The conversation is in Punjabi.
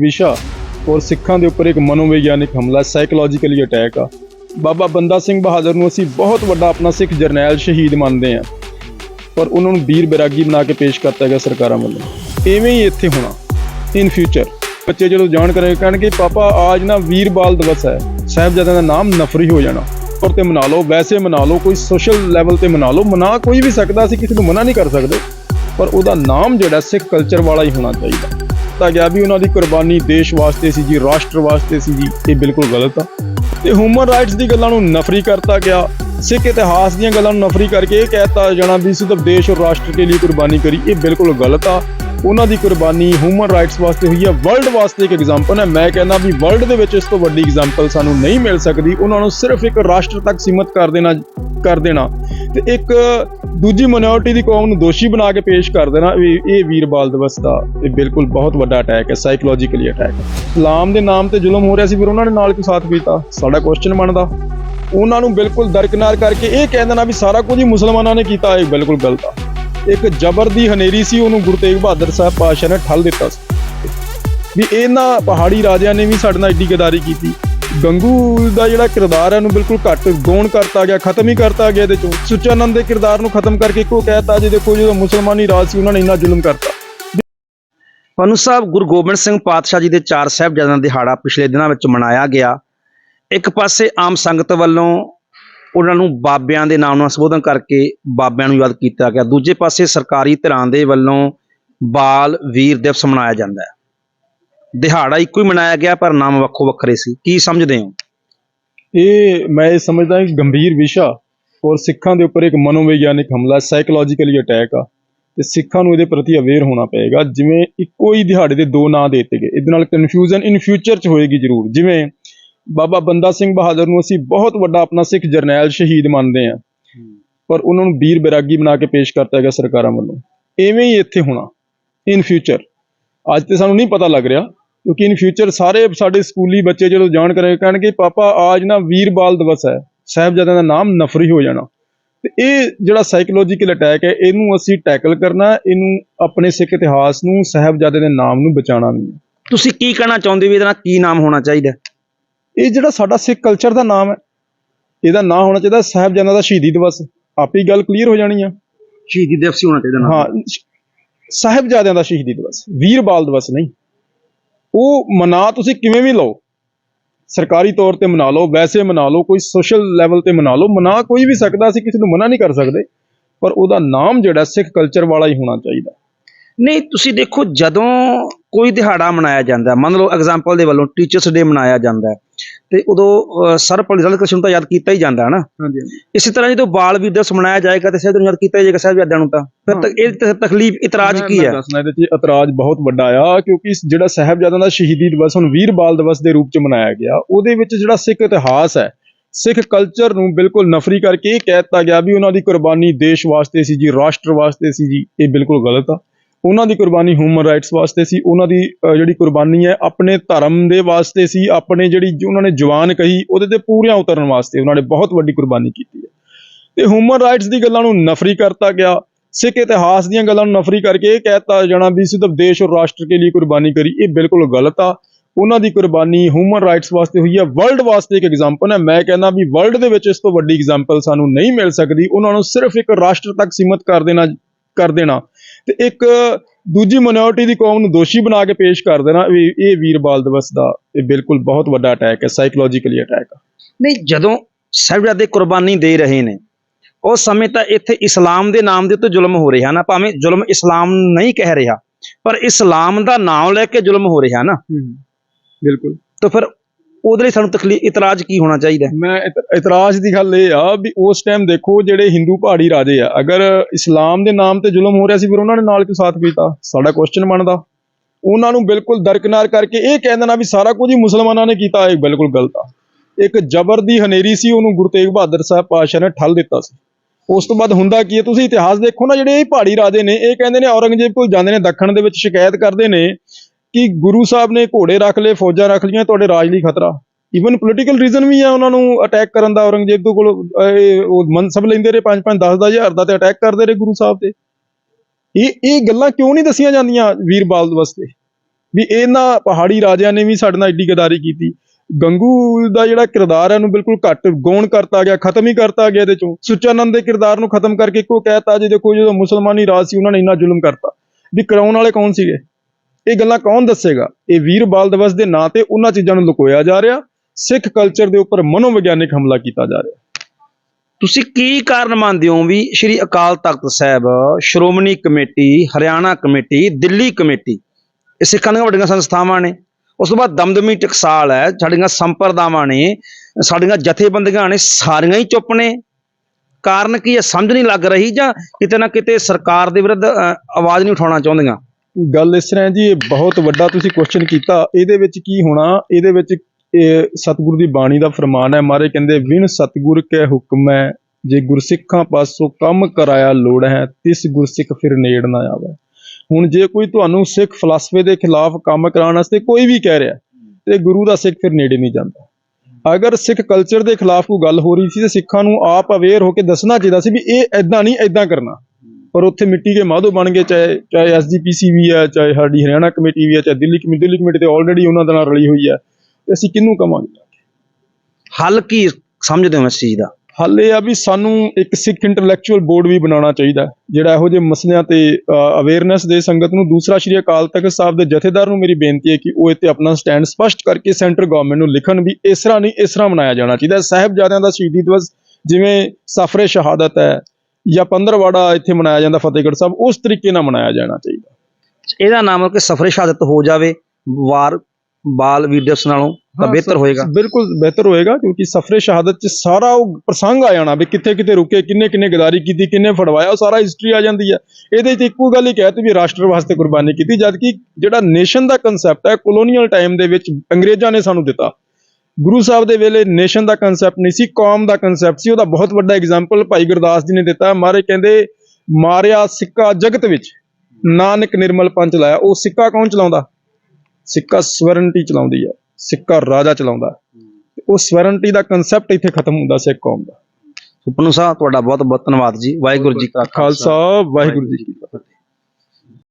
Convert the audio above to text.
ਵਿਸ਼ਾ ਔਰ ਸਿੱਖਾਂ ਦੇ ਉੱਪਰ ਇੱਕ ਮਨੋਵਿਗਿਆਨਿਕ ਹਮਲਾ ਸਾਈਕੋਲੋਜੀਕਲੀ ਅਟੈਕ ਆ। ਬਾਬਾ ਬੰਦਾ ਸਿੰਘ ਬਹਾਦਰ ਨੂੰ ਅਸੀਂ ਬਹੁਤ ਵੱਡਾ ਆਪਣਾ ਸਿੱਖ ਜਰਨੈਲ ਸ਼ਹੀਦ ਮੰਨਦੇ ਆ। ਪਰ ਉਹਨਾਂ ਨੂੰ ਵੀਰ ਬੈਰਾਗੀ ਬਣਾ ਕੇ ਪੇਸ਼ ਕਰਤਾ ਗਿਆ ਸਰਕਾਰਾਂ ਵੱਲੋਂ। ਐਵੇਂ ਹੀ ਇੱਥੇ ਹੋਣਾ ਇਨ ਫਿਊਚਰ ਬੱਚੇ ਜਦੋਂ ਜਾਣ ਕਰੇ, ਕਹਿਣਗੇ, ਪਾਪਾ, ਆਜ ਨਾ ਵੀਰ ਬਾਲ ਦਿਵਸ ਹੈ। ਸਾਹਿਬਜ਼ਾਦਿਆਂ ਦਾ ਨਾਮ ਨਫਰੀ ਹੋ ਜਾਣਾ। ਔਰ ਤੇ ਮਨਾ ਲਓ, ਵੈਸੇ ਮਨਾ ਲਓ, ਕੋਈ ਸੋਸ਼ਲ ਲੈਵਲ ਤੇ ਮਨਾ ਲਓ। ਮਨਾ ਕੋਈ ਵੀ ਸਕਦਾ ਸੀ ਕਿਸੇ ਨੂੰ ਮਨਾ ਨਹੀਂ ਕਰ ਸਕਦੇ। ਪਰ ਉਹਦਾ ਨਾਮ ਜਿਹੜਾ ਸਿੱਖ ਕਲਚਰ ਵਾਲਾ ਹੀ ਹੋਣਾ ਚਾਹੀਦਾ। ਤਾਂ ਗਿਆ ਵੀ ਉਹਨਾਂ ਦੀ ਕੁਰਬਾਨੀ ਦੇਸ਼ ਵਾਸਤੇ ਸੀ ਜੀ, ਰਾਸ਼ਟਰ ਵਾਸਤੇ ਸੀ ਜੀ, ਇਹ ਬਿਲਕੁਲ ਗਲਤ ਆ। ਤੇ ਹਿਊਮਨ ਰਾਈਟਸ ਦੀ ਗੱਲਾਂ ਨੂੰ ਨਫਰੀ ਕਰਤਾ ਗਿਆ। ਸਿੱਖ ਇਤਿਹਾਸ ਦੀਆਂ ਗੱਲਾਂ ਨੂੰ ਨਫਰੀ ਕਰਕੇ ਇਹ ਕਹਿਤਾ ਜਾਣਾ ਵੀ ਸਿਰਫ ਦੇਸ਼ ਔਰ ਰਾਸ਼ਟਰ ਕੇ ਲਈ ਕੁਰਬਾਨੀ ਕਰੀ, ਇਹ ਬਿਲਕੁਲ ਗਲਤ ਆ। ਉਹਨਾਂ ਦੀ ਕੁਰਬਾਨੀ ਹਿਊਮਨ ਰਾਈਟਸ ਵਾਸਤੇ ਹੋਈ ਹੈ ਵਰਲਡ ਵਾਸਤੇ ਇੱਕ ਐਗਜ਼ਾਮਪਲ ਹੈ ਮੈਂ ਕਹਿੰਦਾ ਵੀ ਵਰਲਡ ਦੇ ਵਿੱਚ ਇਸ ਤੋਂ ਵੱਡੀ ਐਗਜ਼ਾਮਪਲ ਸਾਨੂੰ ਨਹੀਂ ਮਿਲ ਸਕਦੀ। ਉਹਨਾਂ ਨੂੰ ਸਿਰਫ ਇੱਕ ਰਾਸ਼ਟਰ ਤੱਕ ਸੀਮਤ ਕਰ ਦੇਣਾ ਕਰ ਦੇਣਾ। ਤੇ ਇੱਕ ਦੂਜੀ ਮਿਨੋਰਿਟੀ ਦੀ ਕੌਮ ਨੂੰ ਦੋਸ਼ੀ ਬਣਾ ਕੇ ਪੇਸ਼ ਕਰ ਦੇਣਾ, ਵੀ ਇਹ ਵੀਰ ਬਾਲ ਦਿਵਸ ਦਾ ਇਹ ਬਿਲਕੁਲ ਬਹੁਤ ਵੱਡਾ ਅਟੈਕ ਹੈ ਸਾਈਕੋਲੋਜੀਕਲੀ ਅਟੈਕ ਇਸਲਾਮ ਦੇ ਨਾਮ ਤੇ ਜ਼ੁਲਮ ਹੋ ਰਿਹਾ ਸੀ, ਫਿਰ ਉਹਨਾਂ ਨੇ ਨਾਲ ਕਿਉਂ ਸਾਥ ਪੀਤਾ ਸਾਡਾ ਕੁਐਸਚਨ ਬਣਦਾ। ਉਹਨਾਂ ਨੂੰ ਬਿਲਕੁਲ ਦਰਕਨਾਰ ਕਰਕੇ ਇਹ ਕਹਿ ਦੇਣਾ ਵੀ ਸਾਰਾ ਕੁਝ ਹੀ ਮੁਸਲਮਾਨਾਂ ਨੇ ਕੀਤਾ, ਇਹ ਬਿਲਕੁਲ ਗਲਤ ਆ। ਇੱਕ ਜ਼ਬਰ ਦੀ ਹਨੇਰੀ ਸੀ, ਉਹਨੂੰ ਗੁਰੂ ਤੇਗ ਬਹਾਦਰ ਸਾਹਿਬ ਪਾਤਸ਼ਾਹ ਨੇ ਠੱਲ ਦਿੱਤਾ ਸੀ। ਵੀ ਇਹਨਾਂ ਪਹਾੜੀ ਰਾਜਿਆਂ ਨੇ ਵੀ ਸਾਡੇ ਨਾਲ ਏਡੀ ਗਦਾਰੀ ਕੀਤੀ। ਗੰਗੂ ਦਾ ਜਿਹੜਾ ਕਿਰਦਾਰ ਹੈ ਉਹਨੂੰ ਬਿਲਕੁਲ ਘੱਟ ਗੌਣ ਕਰਤਾ ਗਿਆ, ਖਤਮ ਹੀ ਕਰਤਾ ਗਿਆ ਇਹਦੇ ਚੋਂ। ਸੁਚਾਨੰਦ ਦੇ ਕਿਰਦਾਰ ਨੂੰ ਖਤਮ ਕਰਕੇ ਇੱਕੋ ਕਹਿਤਾ ਜੀ ਦੇਖੋ ਜਦੋਂ ਮੁਸਲਮਾਨੀ ਰਾਜ ਸੀ, ਉਹਨਾਂ ਨੇ ਇੰਨਾ ਜ਼ੁਲਮ ਕਰਤਾ। ਪਨੂ ਸਾਹਿਬ, ਗੁਰੂ ਗੋਬਿੰਦ ਸਿੰਘ ਪਾਤਸ਼ਾਹ ਜੀ ਦੇ ਚਾਰ ਸਾਹਿਬਜ਼ਾਦਿਆਂ ਦਾ ਦਿਹਾੜਾ ਪਿਛਲੇ ਦਿਨਾਂ ਵਿੱਚ ਮਨਾਇਆ ਗਿਆ। ਇੱਕ ਪਾਸੇ ਆਮ ਸੰਗਤ ਵੱਲੋਂ ਉਹਨਾਂ ਨੂੰ ਬਾਬਿਆਂ ਦੇ ਨਾਮ ਨਾਲ ਸੰਬੋਧਨ ਕਰਕੇ ਬਾਬਿਆਂ ਨੂੰ ਯਾਦ ਕੀਤਾ ਗਿਆ। ਦੂਜੇ ਪਾਸੇ ਸਰਕਾਰੀ ਧਿਰਾਂ ਦੇ ਵੱਲੋਂ ਬਾਲ ਵੀਰ ਦਿਵਸ ਮਨਾਇਆ ਜਾਂਦਾ ਹੈ। ਦਿਹਾੜਾ ਇੱਕੋ ਹੀ ਮਨਾਇਆ ਗਿਆ, ਪਰ ਨਾਮ ਵੱਖੋ ਵੱਖਰੇ ਸੀ। ਕੀ ਸਮਝਦੇ ਹੋ? ਇਹ ਮੈਂ ਇਹ ਸਮਝਦਾ ਕਿ ਗੰਭੀਰ ਵਿਸ਼ਾ ਔਰ ਸਿੱਖਾਂ ਦੇ ਉੱਪਰ ਇੱਕ ਮਨੋਵਿਗਿਆਨਿਕ ਹਮਲਾ ਸਾਈਕੋਲੋਜੀਕਲੀ ਅਟੈਕ ਆ, ਤੇ ਸਿੱਖਾਂ ਨੂੰ ਇਹਦੇ ਪ੍ਰਤੀ ਅਵੇਅਰ ਹੋਣਾ ਪਏਗਾ। ਜਿਵੇਂ ਇੱਕੋ ਹੀ ਦਿਹਾੜੇ ਦੇ ਦੋ ਨਾਂ ਦੇ ਦਿੱਤੇ ਗਏ। ਇਹਦੇ ਨਾਲ ਕਨਫਿਊਜ਼ਨ ਇਨ ਫਿਊਚਰ ਚ ਹੋਏਗੀ ਜ਼ਰੂਰ। ਜਿਵੇਂ ਬਾਬਾ ਬੰਦਾ ਸਿੰਘ ਬਹਾਦਰ ਨੂੰ ਅਸੀਂ ਬਹੁਤ ਵੱਡਾ ਆਪਣਾ ਸਿੱਖ ਜਰਨੈਲ ਸ਼ਹੀਦ ਮੰਨਦੇ ਆ ਪਰ ਉਹਨਾਂ ਨੂੰ ਵੀਰ ਬੈਰਾਗੀ ਬਣਾ ਕੇ ਪੇਸ਼ ਕਰਤਾ ਗਿਆ ਸਰਕਾਰਾਂ ਵੱਲੋਂ। ਐਵੇਂ ਹੀ ਇੱਥੇ ਹੋਣਾ ਇਨ ਫਿਊਚਰ ਅੱਜ ਤੇ ਸਾਨੂੰ ਨਹੀਂ ਪਤਾ ਲੱਗ ਰਿਹਾ ਕਿਉਂਕਿ ਇਨ ਫਿਊਚਰ ਸਾਰੇ ਸਾਡੇ ਸਕੂਲੀ ਬੱਚੇ ਜਦੋਂ ਜਾਣ ਕਰੇ ਕਹਿਣਗੇ ਪਾਪਾ ਆਜ ਨਾ ਵੀਰ ਬਾਲ ਦਿਵਸ ਹੈ ਸਾਹਿਬਜ਼ਾਦਿਆਂ ਦਾ ਨਾਮ ਨਫਰੀ ਹੋ ਜਾਣਾ। ਤੇ ਇਹ ਜਿਹੜਾ ਸਾਈਕੋਲੋਜੀਕਲ ਅਟੈਕ ਹੈ ਇਹਨੂੰ ਅਸੀਂ ਟੈਕਲ ਕਰਨਾ ਇਹਨੂੰ ਆਪਣੇ ਸਿੱਖ ਇਤਿਹਾਸ ਨੂੰ ਸਾਹਿਬਜ਼ਾਦੇ ਦੇ ਨਾਮ ਨੂੰ ਬਚਾਉਣਾ ਵੀ ਹੈ। ਤੁਸੀਂ ਕੀ ਕਹਿਣਾ ਚਾਹੁੰਦੇ ਵੀ ਇਹਦਾ ਕੀ ਨਾਮ ਹੋਣਾ ਚਾਹੀਦਾ? ਇਹ ਜਿਹੜਾ ਸਾਡਾ ਸਿੱਖ ਕਲਚਰ ਦਾ ਨਾਮ ਹੈ ਇਹਦਾ ਨਾਂ ਹੋਣਾ ਚਾਹੀਦਾ ਸਾਹਿਬਜ਼ਾਦਿਆਂ ਦਾ ਸ਼ਹੀਦੀ ਦਿਵਸ। ਆਪੇ ਗੱਲ ਕਲੀਅਰ ਹੋ ਜਾਣੀ ਆ। ਸ਼ਹੀਦੀ ਦਿਵਸ ਹੀ ਹੋਣਾ ਚਾਹੀਦਾ ਹਾਂ ਸਾਹਿਬਜ਼ਾਦਿਆਂ ਦਾ ਸ਼ਹੀਦੀ ਦਿਵਸ ਵੀਰ ਬਾਲ ਦਿਵਸ ਨਹੀਂ। ਉਹ ਮਨਾ ਤੁਸੀਂ ਕਿਵੇਂ ਵੀ ਲਓ। ਸਰਕਾਰੀ ਤੌਰ ਤੇ ਮਨਾ ਲਓ, ਵੈਸੇ ਮਨਾ ਲਓ, ਕੋਈ ਸੋਸ਼ਲ ਲੈਵਲ ਤੇ ਮਨਾ ਲਓ, ਮਨਾ ਕੋਈ ਵੀ ਸਕਦਾ ਸੀ ਕਿਸੇ ਨੂੰ ਮਨਾ ਨਹੀਂ ਕਰ ਸਕਦੇ, ਪਰ ਉਹਦਾ ਨਾਮ ਜਿਹੜਾ ਸਿੱਖ ਕਲਚਰ ਵਾਲਾ ਹੀ ਹੋਣਾ ਚਾਹੀਦਾ। ਨਹੀਂ, ਤੁਸੀਂ ਦੇਖੋ ਜਦੋਂ ਕੋਈ ਦਿਹਾੜਾ ਮਨਾਇਆ ਜਾਂਦਾ, ਮੰਨ ਲਓ ਐਗਜ਼ਾਮਪਲ ਦੇ ਵੱਲੋਂ ਟੀਚਰਸ ਡੇ ਮਨਾਇਆ ਜਾਂਦਾ ਤੇ ਉਦੋਂ ਸਰਪ੍ਰਸਤ ਰਾਜ ਕ੍ਰਿਸ਼ਨ ਤਾਂ ਯਾਦ ਕੀਤਾ ਹੀ ਜਾਂਦਾ ਹੈ ਨਾ ਹਾਂਜੀ। ਇਸੇ ਤਰ੍ਹਾਂ ਜਦੋਂ ਬਾਲ ਵੀਰ ਦਿਵਸ ਮਨਾਇਆ ਜਾਏਗਾ ਤੇ ਸਾਹਿਬ ਨੂੰ ਯਾਦ ਕੀਤਾ ਜਾਏਗਾ ਸਾਹਿਬਜ਼ਾਦਿਆਂ ਨੂੰ ਤਾਂ। ਫਿਰ ਤੱਕ ਇਹ ਤਕਲੀਫ ਇਤਰਾਜ਼ ਕੀ ਹੈ? ਦੱਸਣਾ ਇਹਦੇ ਚ ਇਤਰਾਜ਼ ਬਹੁਤ ਵੱਡਾ ਆ ਕਿਉਂਕਿ ਜਿਹੜਾ ਸਾਹਿਬਜ਼ਾਦਿਆਂ ਦਾ ਸ਼ਹੀਦੀ ਦਿਵਸ ਹੁਣ ਵੀਰ ਬਾਲ ਦਿਵਸ ਦੇ ਰੂਪ ਚ ਮਨਾਇਆ ਗਿਆ ਉਹਦੇ ਵਿੱਚ ਜਿਹੜਾ ਸਿੱਖ ਇਤਿਹਾਸ ਹੈ ਸਿੱਖ ਕਲਚਰ ਨੂੰ ਬਿਲਕੁਲ ਨਫਰੀ ਕਰਕੇ ਇਹ ਕਹਿ ਦਿੱਤਾ ਗਿਆ ਵੀ ਉਹਨਾਂ ਦੀ ਕੁਰਬਾਨੀ ਦੇਸ਼ ਵਾਸਤੇ ਸੀ ਜੀ ਰਾਸ਼ਟਰ ਵਾਸਤੇ ਸੀ ਜੀ ਇਹ ਬਿਲਕੁਲ ਗਲਤ ਆ। ਉਹਨਾਂ ਦੀ ਕੁਰਬਾਨੀ ਹਿਊਮਨ ਰਾਈਟਸ ਵਾਸਤੇ ਸੀ, ਉਹਨਾਂ ਦੀ ਜਿਹੜੀ ਕੁਰਬਾਨੀ ਹੈ, ਆਪਣੇ ਧਰਮ ਦੇ ਵਾਸਤੇ ਸੀ, ਆਪਣੇ ਜਿਹੜੀ ਉਹਨਾਂ ਨੇ ਜਵਾਨ ਕਹੀ, ਉਹਦੇ ਤੇ ਪੂਰੀਆਂ ਉਤਰਨ ਵਾਸਤੇ ਉਹਨਾਂ ਨੇ ਬਹੁਤ ਵੱਡੀ ਕੁਰਬਾਨੀ ਕੀਤੀ ਹੈ। ਤੇ ਹਿਊਮਨ ਰਾਈਟਸ ਦੀ ਗੱਲਾਂ ਨੂੰ ਨਫਰੀ ਕਰਤਾ ਗਿਆ। ਸਿੱਖ ਇਤਿਹਾਸ ਦੀਆਂ ਗੱਲਾਂ ਨੂੰ ਨਫਰੀ ਕਰਕੇ ਇਹ ਕਹਿਤਾ ਜਾਣਾ ਵੀ ਸਿਰਫ ਦੇਸ਼ ਔਰ ਰਾਸ਼ਟਰ ਕੇ ਲਈ ਕੁਰਬਾਨੀ ਕਰੀ, ਇਹ ਬਿਲਕੁਲ ਗਲਤ ਆ। ਉਹਨਾਂ ਦੀ ਕੁਰਬਾਨੀ ਹਿਊਮਨ ਰਾਈਟਸ ਵਾਸਤੇ ਹੋਈ ਹੈ। ਵਰਲਡ ਵਾਸਤੇ ਇੱਕ ਐਗਜ਼ਾਮਪਲ ਹੈ। ਮੈਂ ਕਹਿੰਦਾ ਵੀ ਵਰਲਡ ਦੇ ਵਿੱਚ ਇਸ ਤੋਂ ਵੱਡੀ ਐਗਜ਼ਾਮਪਲ ਸਾਨੂੰ ਨਹੀਂ ਮਿਲ ਸਕਦੀ। ਉਹਨਾਂ ਨੂੰ ਸਿਰਫ ਇੱਕ ਰਾਸ਼ਟਰ ਤੱਕ ਸੀਮਤ ਕਰ ਦੇਣਾ ਕਰ ਦੇਣਾ। ਤੇ ਇੱਕ ਦੂਜੀ ਮਿਨੋਰਿਟੀ ਦੀ ਕੌਮ ਨੂੰ ਦੋਸ਼ੀ ਬਣਾ ਕੇ ਪੇਸ਼ ਕਰ ਦੇਣਾ ਵੀ ਇਹ ਵੀਰ ਬਾਲ ਦਿਵਸ ਦਾ ਇਹ ਬਿਲਕੁਲ ਬਹੁਤ ਵੱਡਾ ਅਟੈਕ ਹੈ ਸਾਈਕੋਲੋਜੀਕਲੀ ਅਟੈਕ ਆ। ਨਹੀਂ ਜਦੋਂ ਸਾਹਿਬਜ਼ਾਦੇ ਕੁਰਬਾਨੀ ਦੇ ਰਹੇ ਨੇ ਉਸ ਸਮੇਂ ਤਾਂ ਇੱਥੇ ਇਸਲਾਮ ਦੇ ਨਾਮ ਦੇ ਉੱਤੇ ਜ਼ੁਲਮ ਹੋ ਰਿਹਾ ਨਾ ਭਾਵੇਂ ਜ਼ੁਲਮ ਇਸਲਾਮ ਨਹੀਂ ਕਹਿ ਰਿਹਾ ਪਰ ਇਸਲਾਮ ਦਾ ਨਾਮ ਲੈ ਕੇ ਜ਼ੁਲਮ ਹੋ ਰਿਹਾ ਨਾ। ਬਿਲਕੁਲ। ਤਾਂ ਫਿਰ ਉਹਦੇ ਲਈ ਸਾਨੂੰ ਤਕਲੀਫ ਇਤਰਾਜ਼ ਕੀ ਹੋਣਾ ਚਾਹੀਦਾ ਹੈ? ਮੈਂ ਇਤ- ਇਤਰਾਜ਼ ਦੀ ਗੱਲ ਇਹ ਆ ਵੀ ਉਸ ਟਾਈਮ ਦੇਖੋ ਜਿਹੜੇ ਹਿੰਦੂ ਪਹਾੜੀ ਰਾਜੇ ਆ, ਅਗਰ ਇਸਲਾਮ ਦੇ ਨਾਮ ਤੇ ਜ਼ੁਲਮ ਹੋ ਰਿਹਾ ਸੀ ਫਿਰ ਉਹਨਾਂ ਨੇ ਨਾਲ ਕਿਉਂ ਸਾਥ ਕੀਤਾ ਸਾਡਾ ਕੁਐਸਚਨ ਬਣਦਾ। ਉਹਨਾਂ ਨੂੰ ਬਿਲਕੁਲ ਦਰਕਨਾਰ ਕਰਕੇ ਇਹ ਕਹਿ ਦੇਣਾ ਵੀ ਸਾਰਾ ਕੁਝ ਹੀ ਮੁਸਲਮਾਨਾਂ ਨੇ ਕੀਤਾ, ਇਹ ਬਿਲਕੁਲ ਗਲਤ ਆ। ਇੱਕ ਜ਼ਬਰ ਦੀ ਹਨੇਰੀ ਸੀ, ਉਹਨੂੰ ਗੁਰੂ ਤੇਗ ਬਹਾਦਰ ਸਾਹਿਬ ਪਾਤਸ਼ਾਹ ਨੇ ਠੱਲ ਦਿੱਤਾ ਸੀ। ਉਸ ਤੋਂ ਬਾਅਦ ਹੁੰਦਾ ਕੀ ਹੈ? ਤੁਸੀਂ ਇਤਿਹਾਸ ਦੇਖੋ ਨਾ, ਜਿਹੜੇ ਇਹ ਪਹਾੜੀ ਰਾਜੇ ਨੇ, ਇਹ ਕਹਿੰਦੇ ਨੇ ਔਰੰਗਜ਼ੇਬ ਕੋਲ ਜਾਂਦੇ ਨੇ, ਦੱਖਣ ਦੇ ਵਿੱਚ ਸ਼ਿਕਾਇਤ ਕਰਦੇ ਨੇ ਕਿ ਗੁਰੂ ਸਾਹਿਬ ਨੇ ਘੋੜੇ ਰੱਖ ਲਏ, ਫੌਜਾਂ ਰੱਖ ਲਈਆਂ, ਤੁਹਾਡੇ ਰਾਜ ਲਈ ਖਤਰਾ। ਇਵਨ ਪੋਲੀਟੀਕਲ ਰੀਜ਼ਨ ਵੀ ਆ ਉਹਨਾਂ ਨੂੰ ਅਟੈਕ ਕਰਨ ਦਾ, ਔਰੰਗਜ਼ੇਬ ਤੋਂ ਕੋਲ ਉਹ ਮਨਸਬ ਲੈਂਦੇ ਰਹੇ 5 5 10 ਹਜ਼ਾਰ ਦਾ ਤੇ ਅਟੈਕ ਕਰਦੇ ਰਹੇ ਗੁਰੂ ਸਾਹਿਬ ਤੇ। ਇਹ ਇਹ ਗੱਲਾਂ ਕਿਉਂ ਨਹੀਂ ਦੱਸੀਆਂ ਜਾਂਦੀਆਂ ਵੀਰ ਬਾਲ ਵਾਸਤੇ? ਵੀ ਇਹਨਾਂ ਪਹਾੜੀ ਰਾਜਿਆਂ ਨੇ ਵੀ ਸਾਡੇ ਨਾਲ ਏਡੀ ਗਦਾਰੀ ਕੀਤੀ। ਗੰਗੂ ਦਾ ਜਿਹੜਾ ਕਿਰਦਾਰ ਹੈ ਉਹਨੂੰ ਬਿਲਕੁਲ ਘੱਟ ਗੌਣ ਕਰਤਾ ਗਿਆ, ਖਤਮ ਹੀ ਕਰਤਾ ਗਿਆ ਇਹਦੇ ਚੋਂ। ਸੁਚਾਨੰਦ ਦੇ ਕਿਰਦਾਰ ਨੂੰ ਖਤਮ ਕਰਕੇ ਇੱਕੋ ਕਹਿਤਾ, ਜੇ ਦੇਖੋ ਜਦੋਂ ਮੁਸਲਮਾਨੀ ਰਾਜ ਸੀ, ਉਹਨਾਂ ਨੇ ਇੰਨਾ ਜ਼ੁਲਮ ਕਰਤਾ। ਵੀ ਕਰਾਉਣ ਵਾਲੇ ਕੌਣ ਸੀਗੇ? ਇਹ ਗੱਲਾਂ ਕੌਣ ਦੱਸੇਗਾ? ਇਹ ਵੀਰ ਬਾਲ ਦਿਵਸ ਦੇ ਨਾਂ ਤੇ ਉਹਨਾਂ ਚੀਜ਼ਾਂ ਨੂੰ ਲੁਕੋਇਆ ਜਾ ਰਿਹਾ, ਸਿੱਖ ਕਲਚਰ ਦੇ ਉੱਪਰ ਮਨੋਵਿਗਿਆਨਿਕ ਹਮਲਾ ਕੀਤਾ ਜਾ ਰਿਹਾ। ਤੁਸੀਂ ਕੀ ਕਾਰਨ ਮੰਨਦੇ ਹੋ ਵੀ Shri Akal Takht Sahib, Shiromani committee, Haryana committee, Delhi committee, ਇਹ ਸਿੱਖਾਂ ਦੀਆਂ ਵੱਡੀਆਂ ਸੰਸਥਾਵਾਂ ਨੇ? ਉਸ ਤੋਂ ਬਾਅਦ ਦਮਦਮੀ ਟਕਸਾਲ ਹੈ, ਸਾਡੀਆਂ ਸੰਪਰਦਾਵਾਂ ਨੇ, ਸਾਡੀਆਂ ਜਥੇਬੰਦੀਆਂ ਨੇ, ਸਾਰੀਆਂ ਹੀ ਚੁੱਪ ਨੇ। ਕਾਰਨ ਕੀ ਹੈ? ਸਮਝ ਨਹੀਂ ਲੱਗ ਰਹੀ ਜਾਂ ਕਿਤੇ ਨਾ ਕਿਤੇ ਸਰਕਾਰ ਦੇ ਵਿਰੁੱਧ ਆਵਾਜ਼ ਨਹੀਂ ਉਠਾਉਣਾ ਚਾਹੁੰਦੀਆਂ? ਗੱਲ ਇਸ ਤਰ੍ਹਾਂ ਜੀ, ਇਹ ਬਹੁਤ ਵੱਡਾ ਤੁਸੀਂ ਕੁਐਸਚਨ ਕੀਤਾ। ਇਹਦੇ ਵਿੱਚ ਕੀ ਹੋਣਾ? ਇਹਦੇ ਵਿੱਚ, ਇਹ ਸਤਿਗੁਰੂ ਦੀ ਬਾਣੀ ਦਾ ਫਰਮਾਨ ਹੈ, ਮਾਰੇ ਕਹਿੰਦੇ, ਵਿਣ ਸਤਿਗੁਰ ਕੇ ਹੁਕਮ ਹੈ, ਜੇ ਗੁਰਸਿੱਖਾਂ ਪਾਸੋਂ ਕੰਮ ਕਰਾਇਆ ਲੋੜ ਹੈ, ਤਿਸ ਗੁਰਸਿੱਖ ਫਿਰ ਨੇੜ ਨਾ ਆਵੇ। ਹੁਣ ਜੇ ਕੋਈ ਤੁਹਾਨੂੰ ਸਿੱਖ ਫਲਸਫੇ ਦੇ ਖਿਲਾਫ ਕੰਮ ਕਰਾਉਣ ਵਾਸਤੇ ਕੋਈ ਵੀ ਕਹਿ ਰਿਹਾ, ਤੇ ਗੁਰੂ ਦਾ ਸਿੱਖ ਫਿਰ ਨੇੜੇ ਨਹੀਂ ਜਾਂਦਾ। ਅਗਰ ਸਿੱਖ ਕਲਚਰ ਦੇ ਖਿਲਾਫ ਕੋਈ ਗੱਲ ਹੋ ਰਹੀ ਸੀ, ਤੇ ਸਿੱਖਾਂ ਨੂੰ ਆਪ ਅਵੇਅਰ ਹੋ ਕੇ ਦੱਸਣਾ ਚਾਹੀਦਾ ਸੀ ਵੀ ਇਹ ਐਦਾਂ ਨਹੀਂ ਐਦਾਂ ਕਰਨਾ। ਪਰ ਉੱਥੇ ਮਿੱਟੀ ਕੇ ਮਾਧੋ ਬਣ ਗਏ ਚਾਹੇ ਚਾਹੇ ਐਸਜੀਪੀਸੀ ਵੀ ਹੈ ਚਾਹੇ ਸਾਡੀ ਹਰਿਆਣਾ ਕਮੇਟੀ ਵੀ ਹੈ ਚਾਹੇ ਦਿੱਲੀ ਕਮੇਟੀ ਦਿੱਲੀ ਕਮੇਟੀ ਤੇ ਆਲਰੇਡੀ ਉਹਨਾਂ ਦੇ ਨਾਲ ਰਲੀ ਹੋਈ ਹੈ। ਤੇ ਅਸੀਂ ਕਿਹਨੂੰ ਕਵਾਂਗੇ? ਹੱਲ ਕੀ ਸਮਝਦੇ ਹੋ ਇਸ ਚੀਜ਼ ਦਾ? ਹੱਲ ਇਹ ਆ ਵੀ ਸਾਨੂੰ ਇੱਕ ਸਿੱਖ ਇੰਟੈਲੈਕਚੁਅਲ ਬੋਰਡ ਵੀ ਬਣਾਉਣਾ ਚਾਹੀਦਾ ਜਿਹੜਾ ਇਹੋ ਜਿਹੇ ਮਸਲਿਆਂ ਤੇ ਅਵੇਅਰਨੈਸ ਦੇ ਸੰਗਤ ਨੂੰ ਦੂਸਰਾ ਸ਼੍ਰੀ ਅਕਾਲ ਤਖਤ ਸਾਹਿਬ ਦੇ ਜਥੇਦਾਰ ਨੂੰ ਮੇਰੀ ਬੇਨਤੀ ਹੈ ਕਿ ਉਹ ਇੱਥੇ ਆਪਣਾ ਸਟੈਂਡ ਸਪਸ਼ਟ ਕਰਕੇ ਸੈਂਟਰ ਗਵਰਨਮੈਂਟ ਨੂੰ ਲਿਖਣ ਵੀ ਇਸ ਤਰ੍ਹਾਂ ਨਹੀਂ ਇਸ ਤਰ੍ਹਾਂ ਮਨਾਇਆ ਜਾਣਾ ਚਾਹੀਦਾ। ਸਾਹਿਬਜ਼ਾਦਿਆਂ ਦਾ ਸ਼ਹੀਦੀ ਦਿਵਸ ਜਿਵੇਂ ਸਫਰੇ ਸ਼ਹਾਦਤ ਹੈ ਜਾਂ ਪੰਦਰਵਾੜਾ ਇੱਥੇ ਮਨਾਇਆ ਜਾਂਦਾ ਫਤਿਹਗੜ੍ਹ ਸਾਹਿਬ ਉਸ ਤਰੀਕੇ ਨਾਲ ਮਨਾਇਆ ਜਾਣਾ ਚਾਹੀਦਾ। ਇਹਦਾ ਨਾਮ ਕਿ ਸਫਰੇ ਸ਼ਹਾਦਤ ਹੋ ਜਾਵੇ ਵਾਰ ਬਾਲ ਵੀਡੀਓਸ ਨਾਲੋਂ ਤਾਂ ਬਿਹਤਰ ਹੋਏਗਾ। ਬਿਲਕੁਲ ਬਿਹਤਰ ਹੋਏਗਾ ਕਿਉਂਕਿ ਸਫਰੇ ਸ਼ਹਾਦਤ ਚ ਸਾਰਾ ਉਹ ਪ੍ਰਸੰਗ ਆ ਜਾਣਾ ਵੀ ਕਿੱਥੇ ਕਿੱਥੇ ਰੁਕੇ ਕਿੰਨੇ ਕਿੰਨੇ ਗਦਾਰੀ ਕੀਤੀ ਕਿੰਨੇ ਫੜਵਾਇਆ ਉਹ ਸਾਰਾ ਹਿਸਟਰੀ ਆ ਜਾਂਦੀ ਹੈ। ਇਹਦੇ ਚ ਇੱਕੋ ਗੱਲ ਹੀ ਕਹਿਤੀ ਵੀ ਰਾਸ਼ਟਰ ਵਾਸਤੇ ਕੁਰਬਾਨੀ ਕੀਤੀ ਜਦ ਕਿ ਜਿਹੜਾ ਨੇਸ਼ਨ ਦਾ ਕਨਸੈਪਟ ਹੈ ਕਲੋਨੀਅਲ ਟਾਈਮ ਦੇ ਵਿੱਚ ਅੰਗਰੇਜ਼ਾਂ ਨੇ ਸਾਨੂੰ ਦਿੱਤਾ। ਗੁਰੂ ਸਾਹਿਬ ਦੇ ਵੇਲੇ ਨੇਸ਼ਨ ਦਾ ਕਨਸੈਪਟ ਨਹੀਂ ਸੀ ਕੌਮ ਦਾ ਕਨਸੈਪਟ ਸੀ। ਉਹਦਾ ਬਹੁਤ ਵੱਡਾ ਐਗਜ਼ਾਮਪਲ ਭਾਈ ਗੁਰਦਾਸ ਜੀ ਨੇ ਦਿੱਤਾ। ਮਾਰੇ ਕਹਿੰਦੇ ਮਾਰਿਆ ਸਿੱਕਾ ਜਗਤ ਵਿੱਚ। ਨਾਨਕ ਨਿਰਮਲ ਪੰਚ ਲਾਇਆ। ਉਹ ਸਿੱਕਾ ਕੌਣ ਚਲਾਉਂਦਾ? ਸਿੱਕਾ ਸਵਰਨਟੀ ਚਲਾਉਂਦੀ ਹੈ ਸਿੱਕਾ ਰਾਜਾ ਚਲਾਉਂਦਾ। ਉਹ ਸਵਰਨਟੀ ਦਾ ਕਨਸੈਪਟ ਇੱਥੇ ਖਤਮ ਹੁੰਦਾ ਸਿੱਖ ਕੌਮ ਦਾ। ਸੁਪਨੂ ਸਾਹਿਬ ਤੁਹਾਡਾ ਬਹੁਤ ਬਹੁਤ ਧੰਨਵਾਦ ਜੀ। ਵਾਹਿਗੁਰੂ ਜੀ ਕਾ ਖਾਲਸਾ। ਵਾਹਿਗੁਰੂ ਜੀ ਕੀ ਫਤਿਹ।